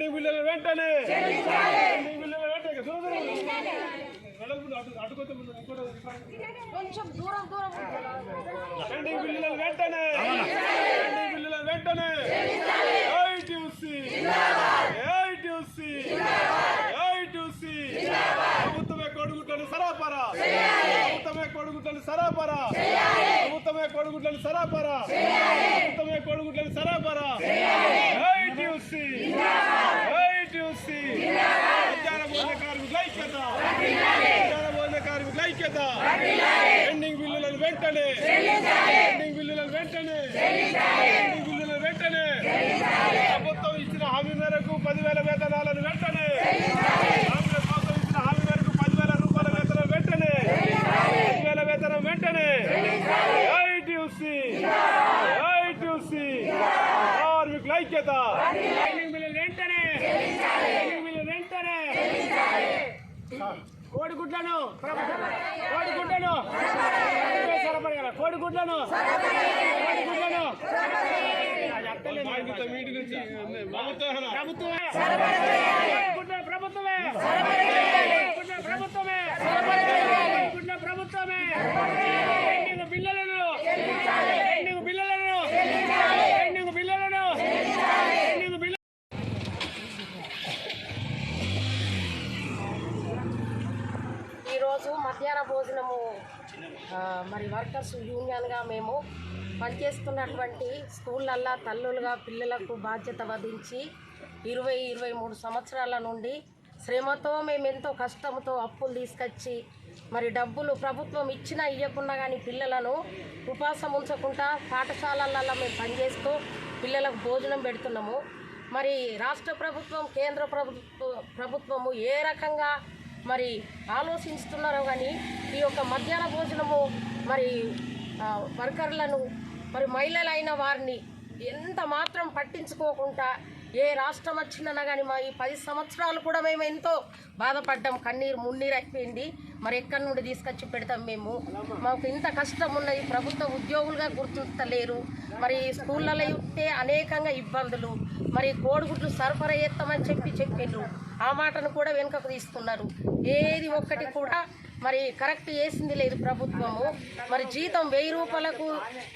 Pending బిల్లులను వెంటనే. Pending బిల్లులను వెంటనే కొంచెం దూరం దూరం పెండింగ్ బిల్లులను వెంటనే. పెండింగ్ బిల్లులను వెంటనే. ఐటీసీ ఐటీసీ ఐటీసీ ప్రభుత్వమే కొడుగుట్లను సరాపరా. ప్రభుత్వమే కొడుగుట్లను సరాపరా. ప్రభుత్వమే కొడుగుట్లను సరాపరా. ప్రభుత్వమే కొడుగుట్లను సరాపరా. ఐటీసీ ఐటీసీ మధ్యాహ్న భోజన కార్మికుల ఐక్యత మధ్యాహ్న భోజన కార్మికుల ఐక్యత పెండింగ్ బిల్లులను వెంటనే పెండింగ్ బిల్లులను వెంటనే పెండింగ్ బిల్లులను వెంటనే ప్రభుత్వం ఇచ్చిన హామీ మేరకు పదివేల వేతనాలను వెంటనే కాంగ్రెస్ ప్రభుత్వం ఇచ్చిన హామీ మేరకు పదివేల రూపాయల వేతనం వెంటనే పదివేల వేతనం వెంటనే ఐటీసీ ఐటీసీ కార్మికుల ఐక్యత. వెంటనే వెంటనే కోడిగుడ్లను కోడిగుడ్లను సరపడగల కోడిగుడ్లను కోడిగుడ్లను ప్రభుత్వమే. ప్రభుత్వమే. ప్రభుత్వమే. ప్రభుత్వమే పెండింగ్ బిల్లులను పెండింగ్ బిల్లులను పెండింగ్ బిల్లులను పెండింగ్ బిల్లు ఈరోజు మధ్యాహ్న భోజనము మరి వర్కర్స్ యూనియన్గా మేము పనిచేస్తున్నటువంటి స్కూళ్ళల్లో తల్లులుగా పిల్లలకు బాధ్యత వహించి ఇరవై ఇరవై మూడు సంవత్సరాల నుండి శ్రమతో మేము ఎంతో కష్టంతో అప్పులు తీసుకొచ్చి మరి డబ్బులు ప్రభుత్వం ఇచ్చినా ఇవ్వకుండా కానీ పిల్లలను ఉపాసం ఉంచకుండా పాఠశాలలలో మేము పనిచేస్తూ పిల్లలకు భోజనం పెడుతున్నాము. మరి రాష్ట్ర ప్రభుత్వం కేంద్ర ప్రభుత్వ ప్రభుత్వము ఏ రకంగా మరి ఆలోచిస్తున్నారో కానీ ఈ యొక్క మధ్యాహ్న భోజనము మరి వర్కర్లను మరి మహిళలైన వారిని ఎంత మాత్రం పట్టించుకోకుండా ఏ రాష్ట్రం వచ్చినా కానీ మా ఈ పది సంవత్సరాలు కూడా మేము ఎంతో బాధపడ్డాం. కన్నీరు మున్నీరు అయిపోయింది. మరి ఎక్కడి నుండి తీసుకొచ్చి పెడతాం మేము? మాకు ఇంత కష్టం ఉన్నది ప్రభుత్వ ఉద్యోగులుగా గుర్తించలేరు. మరి స్కూళ్ళలో ఇస్తే అనేకంగా ఇబ్బందులు. మరి కోడిగుడ్లు సరఫరా చేస్తామని చెప్పి చెప్పిండ్రు. ఆ మాటను కూడా వెనుకకు తీసుకున్నారు ఏది ఒక్కటి కూడా మరి కరెక్ట్ చేసింది లేదు ప్రభుత్వము. మరి జీతం వెయ్యి రూపాయలకు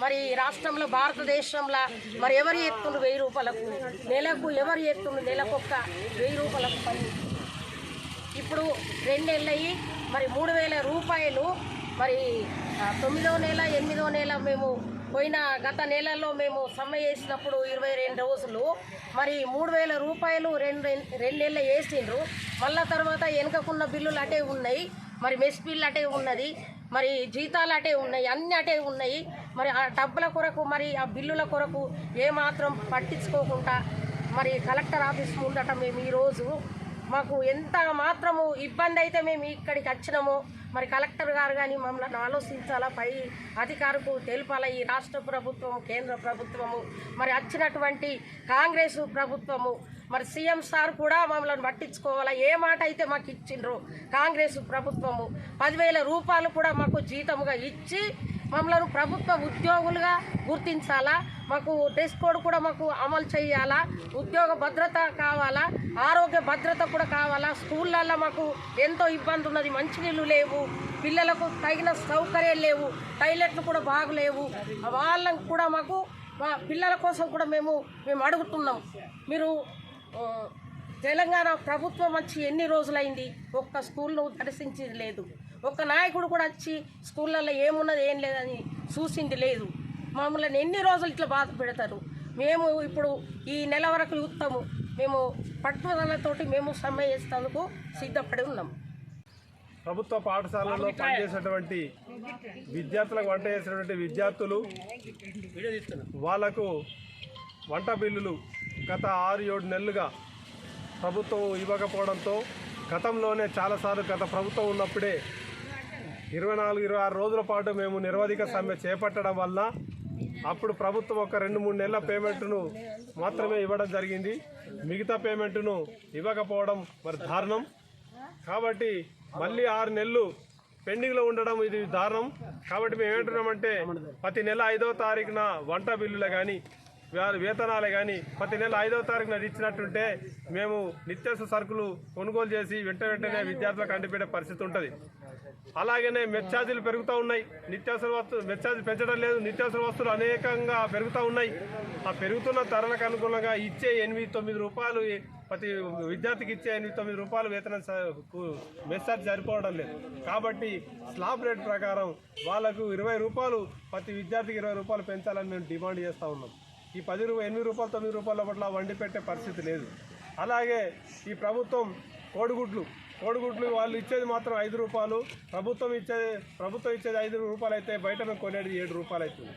మరి రాష్ట్రంలో భారతదేశంలో మరి ఎవరు ఎత్తుండ్రు వెయ్యి రూపాయలకు? నెలకు ఎవరు ఎత్తుండ్రు నెలకొక్క వెయ్యి రూపాయలకు పని. ఇప్పుడు రెండేళ్ళయి మరి మూడు వేల రూపాయలు మరి తొమ్మిదో నెల ఎనిమిదో నెల మేము పోయిన గత నెలలో మేము సమ్మె చేసినప్పుడు ఇరవై రెండు రోజులు మరి మూడు వేల రూపాయలు రెండు రెండు నెలలు వేసిండ్రు. మళ్ళా తర్వాత వెనుకకున్న బిల్లులు అటే ఉన్నాయి. మరి మెస్ అటే ఉన్నది మరి జీతాలు అటే ఉన్నాయి అన్ని అటే ఉన్నాయి. మరి ఆ డబ్బుల కొరకు మరి ఆ బిల్లుల కొరకు ఏమాత్రం పట్టించుకోకుండా మరి కలెక్టర్ ఆఫీస్ ముందట మేము ఈరోజు మాకు ఎంత మాత్రము ఇబ్బంది అయితే మేము ఇక్కడికి వచ్చినామో మరి కలెక్టర్ గారు కానీ మమ్మల్ని ఆలోచించాలా? పై అధికారులకు తెలిపాల ఈ రాష్ట్ర ప్రభుత్వం కేంద్ర ప్రభుత్వము? మరి వచ్చినటువంటి కాంగ్రెస్ ప్రభుత్వము? మరి సీఎం సార్ కూడా మమ్మల్ని పట్టించుకోవాలా? ఏ మాట అయితే మాకు ఇచ్చిండ్రు కాంగ్రెస్ ప్రభుత్వము? పదివేల రూపాయలు కూడా మాకు జీతముగా ఇచ్చి మమ్మల్ని ప్రభుత్వ ఉద్యోగులుగా గుర్తించాలా? మాకు డ్రెస్ కోడ్ కూడా మాకు అమలు చేయాలా? ఉద్యోగ భద్రత కావాలా? ఆరోగ్య భద్రత కూడా కావాలా? స్కూళ్ళల్లో మాకు ఎంతో ఇబ్బంది ఉన్నది మంచినీళ్ళు లేవు పిల్లలకు తగిన సౌకర్యాలు లేవు టాయిలెట్లు కూడా బాగులేవు. వాళ్ళకు కూడా మాకు మా పిల్లల కోసం కూడా మేము మేము అడుగుతున్నాం. మీరు తెలంగాణ ప్రభుత్వం వచ్చి ఎన్ని రోజులైంది? ఒక్క స్కూల్ను దర్శించింది లేదు. ఒక్క నాయకుడు కూడా వచ్చి స్కూళ్ళల్లో ఏమున్నది ఏం లేదని చూసింది లేదు. మమ్మల్ని ఎన్ని రోజులు ఇట్లా బాధ పెడతారు? మేము ఇప్పుడు ఈ నెల వరకు చూస్తాము. మేము పట్టుదలతోటి మేము సమ్మె చేసేందుకు సిద్ధపడి ఉన్నాం. ప్రభుత్వ పాఠశాలలో పనిచేసేటువంటి విద్యార్థులకు వంట చేసేటువంటి విద్యార్థులు వాళ్ళకు వంట బిల్లులు గత ఆరు ఏడు నెలలుగా ప్రభుత్వం ఇవ్వకపోవడంతో గతంలోనే చాలాసార్లు గత ప్రభుత్వం ఉన్నప్పుడే ఇరవై నాలుగు ఇరవై ఆరు రోజుల పాటు మేము నిరవధిక సమ్మె చేపట్టడం వల్ల అప్పుడు ప్రభుత్వం ఒక రెండు మూడు నెలల పేమెంట్ను మాత్రమే ఇవ్వడం జరిగింది. మిగతా పేమెంట్ను ఇవ్వకపోవడం మరి దారుణం. కాబట్టి మళ్ళీ ఆరు నెలలు పెండింగ్లో ఉండడం ఇది దారుణం. కాబట్టి మేము ఏమంటున్నామంటే ప్రతి నెల ఐదవ తారీఖున వంట బిల్లులు కానీ వేతనాలు కానీ ప్రతి నెల ఐదవ తారీఖున ఇచ్చినట్టుంటే మేము నిత్యావసర సరుకులు కొనుగోలు చేసి వెంట వెంటనే విద్యార్థులకు అందిపెట్టే పరిస్థితి ఉంటుంది. అలాగనే మెచ్చార్జీలు పెరుగుతూ ఉన్నాయి. నిత్యావసర వస్తువులు మెచ్చార్జీలు పెంచడం లేదు. నిత్యావసర వస్తువులు అనేకంగా పెరుగుతూ ఉన్నాయి. ఆ పెరుగుతున్న ధరలకు అనుగుణంగా ఇచ్చే ఎనిమిది తొమ్మిది రూపాయలు ప్రతి విద్యార్థికి ఇచ్చే ఎనిమిది తొమ్మిది రూపాయలు వేతనం మెస్సార్జ్ సరిపోవడం లేదు. కాబట్టి స్లాబ్ రేట్ ప్రకారం వాళ్ళకు ఇరవై రూపాయలు ప్రతి విద్యార్థికి ఇరవై రూపాయలు పెంచాలని మేము డిమాండ్ చేస్తూ ఉన్నాం. ఈ పది రూపాయలు ఎనిమిది రూపాయలు తొమ్మిది రూపాయల పట్ల వండి పెట్టే పరిస్థితి లేదు. అలాగే ఈ ప్రభుత్వం కోడిగుడ్లు కోడిగుడ్లు వాళ్ళు ఇచ్చేది మాత్రం ఐదు రూపాయలు. ప్రభుత్వం ఇచ్చేది ప్రభుత్వం ఇచ్చేది ఐదు రూపాయలు అయితే బయట మేము కొనేది ఏడు రూపాయలు అవుతుంది.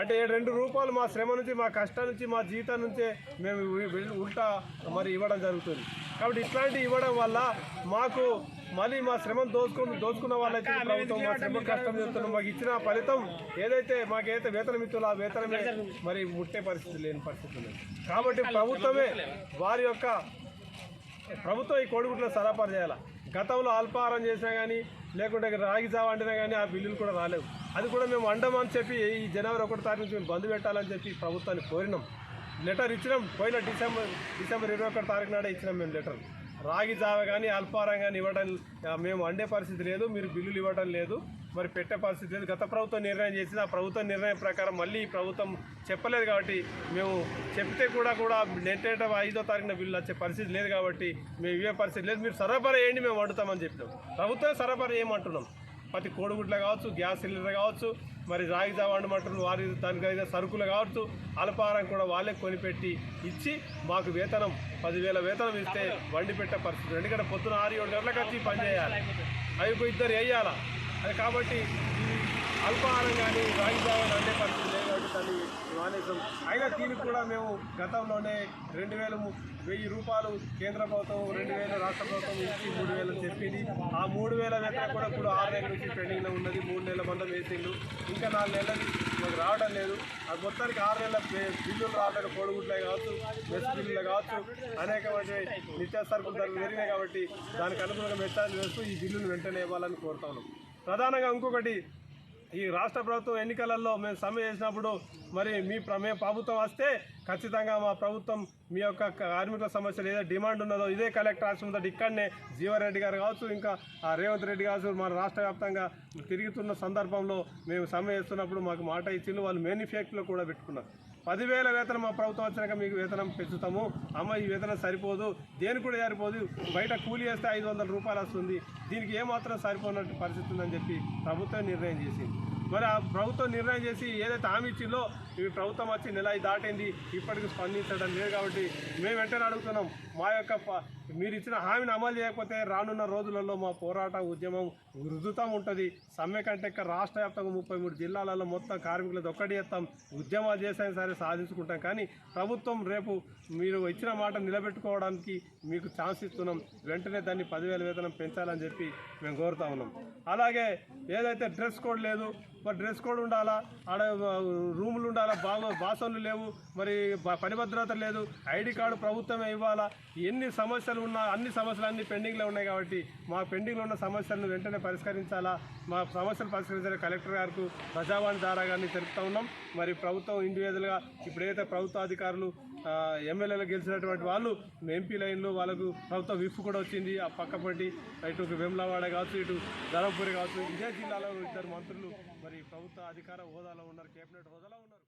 అంటే ఏడు రెండు రూపాయలు మా శ్రమ నుంచి మా కష్టం నుంచి మా జీతం నుంచే మేము ఉల్టా మరి ఇవ్వడం జరుగుతుంది. కాబట్టి ఇట్లాంటి ఇవ్వడం వల్ల మాకు మళ్ళీ మా శ్రమను దోచుకుని దోచుకున్న వాళ్ళైతే ప్రభుత్వం మా శ్రమ కష్టం చేస్తున్నాం. మాకు ఇచ్చిన ఫలితం ఏదైతే మాకైతే వేతనం ఇస్తుందో ఆ వేతనమే మరి ముట్టే పరిస్థితి లేని పరిస్థితి కాబట్టి ప్రభుత్వమే వారి యొక్క ప్రభుత్వం ఈ కోడిగుట్ల సరఫరా చేయాలి? గతంలో అల్పాహారం చేసినా కానీ లేకుంటే రాగి జావ వండినా కానీ ఆ బిల్లులు కూడా రాలేవు. అది కూడా మేము వండమని చెప్పి ఈ జనవరి ఒకటి తారీఖు నుంచి మేము బంద్ పెట్టాలని చెప్పి ప్రభుత్వాన్ని కోరినాం. లెటర్ ఇచ్చినాం. పోయిన డిసెంబర్ డిసెంబర్ ఇరవై ఒకటి తారీఖు నాడే ఇచ్చినాం మేము లెటర్. రాగి జావ కానీ అల్పాహారం కానీ ఇవ్వడం మేము వండే పరిస్థితి లేదు మీరు బిల్లులు ఇవ్వడం లేదు. మరి పెట్టే పరిస్థితి లేదు. గత ప్రభుత్వం నిర్ణయం చేసింది. ఆ ప్రభుత్వం నిర్ణయం ప్రకారం మళ్ళీ ప్రభుత్వం చెప్పలేదు కాబట్టి మేము చెప్తే కూడా కూడా నెట్టేట ఐదో తారీఖున బిల్లు వచ్చే పరిస్థితి లేదు కాబట్టి మేము ఇవే పరిస్థితి లేదు. మీరు సరఫరా వేయండి మేము వండుతామని చెప్పినాం ప్రభుత్వం సరఫరా చేయమంటున్నాం. ప్రతి కోడిగుడ్లు కావచ్చు గ్యాస్ సిలిండర్ కావచ్చు మరి రాగి జావ వండమంటారు వారి దానికి సరుకులు కావచ్చు అల్పాహారం కూడా వాళ్ళే కొనిపెట్టి ఇచ్చి మాకు వేతనం పదివేల వేతనం ఇస్తే వండి పెట్టే పరిస్థితి. ఎందుకంటే పొద్దున ఆరు ఏడు గంటలకు వచ్చి పని చేయాలి. అవి ఇద్దరు వేయాలా? కాబట్టి ఈ అల్పాహారం కానీ రాగి జావ అనే పరిస్థితి లేదు కాబట్టి దాన్ని మానేసాం అయినా దీనికి కూడా మేము గతంలోనే రెండు వేల వెయ్యి రూపాయలు కేంద్ర ప్రభుత్వం రెండు వేల రాష్ట్ర ప్రభుత్వం ఇచ్చి మూడు వేలు చెప్పింది. ఆ మూడు వేల వేతనం కూడా ఇప్పుడు ఆరు నెలల నుంచి పెండింగ్లో ఉన్నది. మూడు నెలల మందం వేసిండు. ఇంకా నాలుగు నెలలు మాకు రావడం లేదు. అది మొత్తానికి ఆరు నెలల బిల్లులు రావడం కోడిగుడ్లే కావచ్చు మెస్ బిల్లులు కావచ్చు అనేకమైన నిత్యావసర సరుకులు ధరలు పెరిగినాయి కాబట్టి దానికి అనుగుణంగా మెచ్చార్జ్ వేస్తూ ఈ బిల్లులు వెంటనే ఇవ్వాలని కోరుతా ఉన్నాం. ప్రధానంగా ఇంకొకటి ఈ రాష్ట్ర ప్రభుత్వం ఎన్నికలలో మేము సమ్మె చేసినప్పుడు మరి మీ మేము ప్రభుత్వం వస్తే ఖచ్చితంగా మా ప్రభుత్వం మీ యొక్క కార్మికుల సమస్యలు ఏదో డిమాండ్ ఉన్నదో ఇదే కలెక్టర్ ఆఫీస్ ఉందో ఇక్కడనే జీవారెడ్డి గారు కావచ్చు ఇంకా ఆ రేవంత్ రెడ్డి కావచ్చు మన రాష్ట్ర వ్యాప్తంగా తిరుగుతున్న సందర్భంలో మేము సమ్మె చేస్తున్నప్పుడు మాకు మాట ఇచ్చిండ్రు వాళ్ళు మేనిఫెక్టర్లో కూడా పెట్టుకున్నారు. పదివేల వేతనం మా ప్రభుత్వం వచ్చినాక మీకు వేతనం పెంచుతాము. అమ్మ ఈ వేతనం సరిపోదు. దేని కూడా సరిపోదు బయట కూలి వేస్తే ఐదు వందల రూపాయలు వస్తుంది. దీనికి ఏమాత్రం సరిపోనట్టు పరిస్థితి ఉందని చెప్పి ప్రభుత్వం నిర్ణయం చేసింది. మరి ఆ ప్రభుత్వం నిర్ణయం చేసి ఏదైతే హామీ ఇచ్చిందో ఈ ప్రభుత్వం వచ్చి నెల దాటింది. ఇప్పటికి స్పందించడం లేదు కాబట్టి మేము వెంటనే అడుగుతున్నాం. మా యొక్క ప- మీరు ఇచ్చిన హామీని అమలు చేయకపోతే రానున్న రోజులలో మా పోరాట ఉద్యమం వృద్ధుతం ఉంటుంది. సమ్మె కంటే రాష్ట్ర వ్యాప్తంగా ముప్పై మూడు జిల్లాలలో మొత్తం కార్మికులది ఒక్కటి చేస్తాం. ఉద్యమాలు చేసైనా సరే సాధించుకుంటాం. కానీ ప్రభుత్వం రేపు మీరు ఇచ్చిన మాట నిలబెట్టుకోవడానికి మీకు ఛాన్స్ ఇస్తున్నాం. వెంటనే దాన్ని పదివేల వేతనం పెంచాలని చెప్పి మేము కోరుతా ఉన్నాం. అలాగే ఏదైతే డ్రెస్ కోడ్ లేదు మరి డ్రెస్ కోడ్ ఉండాలా? ఆడ రూములు ఉండాలా? బాగా బాసన్లు లేవు. మరి పని భద్రత లేదు. ఐడి కార్డు ప్రభుత్వమే ఇవ్వాలా? ఎన్ని సమస్యలు ఉన్నా అన్ని సమస్యలు అన్ని పెండింగ్లో ఉన్నాయి కాబట్టి మా పెండింగ్లో ఉన్న సమస్యలను వెంటనే పరిష్కరించాలా? మా సమస్యలు పరిష్కరించాలి కలెక్టర్ గారికి ప్రజావాణి ద్వారా గారిని తెలుపుతా ఉన్నాం. మరి ప్రభుత్వం ఇండివిజువల్గా ఇప్పుడు ఏదైతే ప్రభుత్వ అధికారులు ఎమ్మెల్యేలు గెలిచినటువంటి వాళ్ళు ఎంపీ లైన్లు వాళ్ళకు ప్రభుత్వ విప్ కూడా వచ్చింది. ఆ పక్కపట్టి ఇటు వెమ్లవాడ కావచ్చు ఇటు ధర్మపురి కావచ్చు ఇదే జిల్లాలో ఇద్దరు మంత్రులు మరి ప్రభుత్వ అధికార హోదాలో ఉన్నారు కేబినెట్ హోదాలో ఉన్నారు.